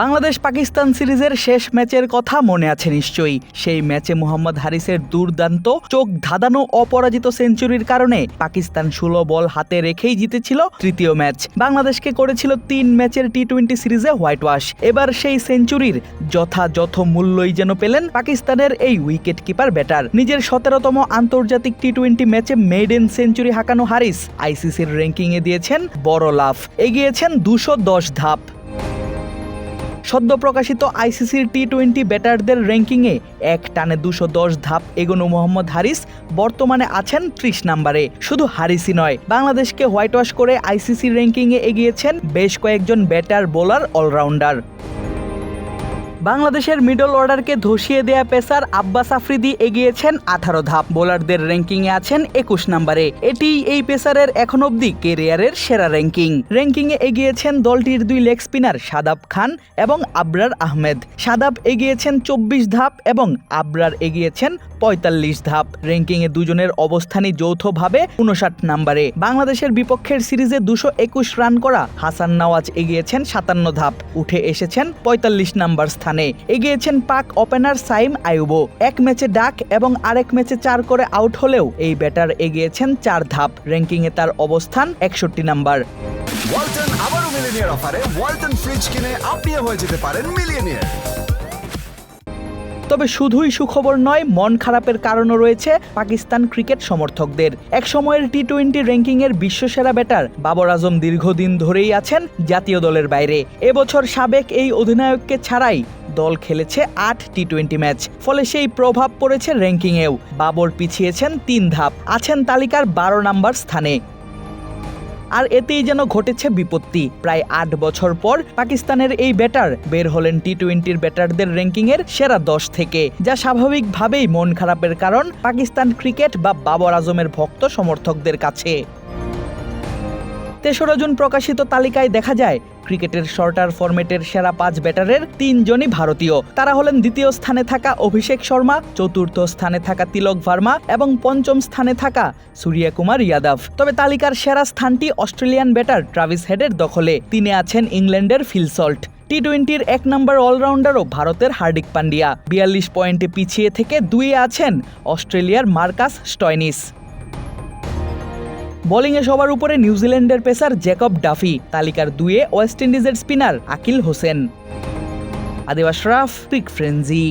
বাংলাদেশ পাকিস্তান সিরিজের শেষ ম্যাচের কথা মনে আছে নিশ্চয়ই। সেই ম্যাচে মোহাম্মদ হারিসের দুর্দান্ত চোখ ধাঁধানো অপরাজিত সেঞ্চুরির কারণে পাকিস্তান ষোলো বল হাতে রেখেই জিতেছিল তৃতীয় ম্যাচ। বাংলাদেশকে করেছিল তিন ম্যাচের টি টোয়েন্টি সিরিজে হোয়াইট ওয়াশ এবার সেই সেঞ্চুরির যথাযথ মূল্যই যেন পেলেন পাকিস্তানের এই উইকেট কিপার ব্যাটার। নিজের সতেরোতম আন্তর্জাতিক টি টোয়েন্টি ম্যাচে মেডেন সেঞ্চুরি হাঁকানো হারিস আইসিসির র্যাঙ্কিংয়ে দিয়েছেন বড় লাভ এগিয়েছেন দুশো দশ ধাপ। সদ্য প্রকাশিত আইসিসির টি টোয়েন্টি ব্যাটারদের র্যাঙ্কিংয়ে এক টানে দুশো দশ ধাপ এগোনো মোহাম্মদ হারিস বর্তমানে আছেন ত্রিশ নাম্বারে। শুধু হারিসই নয়, বাংলাদেশকে হোয়াইট ওয়াশ করে আইসিসি র্যাঙ্কিংয়ে এগিয়েছেন বেশ কয়েকজন ব্যাটার, বোলার, অলরাউন্ডার। বাংলাদেশের মিডল অর্ডারকে ধসিয়ে দেয়া পেসার আব্বাস আফ্রিদি এগিয়েছেন আঠারো ধাপ। বোলারদের র্যাঙ্কিংয়ে আছেন একুশ নম্বরে। এটি এই পেসারের এখন অবধি কেরিয়ারের সেরা র্যাঙ্কিং। র্যাঙ্কিংয়ে এগিয়েছেন দলটির দুই লেগ স্পিনার সাদাব খান এবং আবরার আহমেদ। সাদাব এগিয়েছেন চব্বিশ ধাপ এবং আবরার এগিয়েছেন পঁয়তাল্লিশ ধাপ। র্যাঙ্কিংয়ে দুজনের অবস্থানই যৌথভাবে উনষাট নম্বরে। বাংলাদেশের বিপক্ষের সিরিজে দুশো একুশ রান করা হাসান নওয়াজ এগিয়েছেন সাতান্ন ধাপ। উঠে এসেছেন পঁয়তাল্লিশ নাম্বার স্থানে। এগিয়েছেন পাক ওপেনার সাইম আয়ুবো এক ম্যাচে ডাক এবং আরেক ম্যাচে চার করে আউট হলেও এই ব্যাটার এগিয়েছেন চার ধাপ। র্যাঙ্কিংয়ে তার অবস্থান একষট্টি নাম্বার। ওয়ালটন আবারও মিলিনিয়ার অফারে। ওয়ালটন ফ্রিজ কিনে আপনিও হয়ে যেতে পারেন মিলিয়নিয়ার। তবে শুধুই সুখবর নয়, মন খারাপের কারণও রয়েছে পাকিস্তান ক্রিকেট সমর্থকদের। এক সময়ের টি টোয়েন্টি র্যাঙ্কিংয়ের বিশ্বসেরা ব্যাটার বাবর আজম দীর্ঘদিন ধরেই আছেন জাতীয় দলের বাইরে। এবছর সাবেক এই অধিনায়ককে ছাড়াই দল খেলেছে আট টি টোয়েন্টি ম্যাচ, ফলে সেই প্রভাব পড়েছে র্যাঙ্কিংয়েও। বাবর পিছিয়েছেন তিন ধাপ, আছেন তালিকার বারো নম্বর স্থানে। আর এতেই যেন ঘটেছে বিপত্তি। প্রায় আট বছর পর পাকিস্তানের এই ব্যাটার বের হলেন টি টোয়েন্টির ব্যাটারদের র্যাঙ্কিংয়ের সেরা দশ থেকে, যা স্বাভাবিকভাবেই মন খারাপের কারণ পাকিস্তান ক্রিকেট বা বাবর আজমের ভক্ত সমর্থকদের কাছে। তেসরা জুন প্রকাশিত তালিকায় দেখা যায়, ক্রিকেটের শর্টার ফরম্যাটের সেরা পাঁচ ব্যাটারের তিনজনই ভারতীয়। তারা হলেন দ্বিতীয় স্থানে থাকা অভিষেক শর্মা, চতুর্থ স্থানে থাকা তিলক ভার্মা এবং পঞ্চম স্থানে থাকা সূর্যা কুমার ইয়াদব তবে তালিকার সেরা স্থানটি অস্ট্রেলিয়ান ব্যাটার ট্রাভিস হেডের দখলে। তিনি আছেন ইংল্যান্ডের ফিলসল্ট টি টোয়েন্টির এক নম্বর অলরাউন্ডারও ভারতের হার্দিক পান্ডিয়া। বিয়াল্লিশ পয়েন্টে পিছিয়ে থেকে দুইয়ে আছেন অস্ট্রেলিয়ার মার্কাস স্টয়নিস। বোলিংয়ে সবার উপরে নিউজিল্যান্ডের পেসার জ্যাকব ডাফি তালিকার দুয়ে ওয়েস্ট ইন্ডিজের স্পিনার আকিল হোসেন। আদিবাস রাফ পিক ফ্রেঞ্জি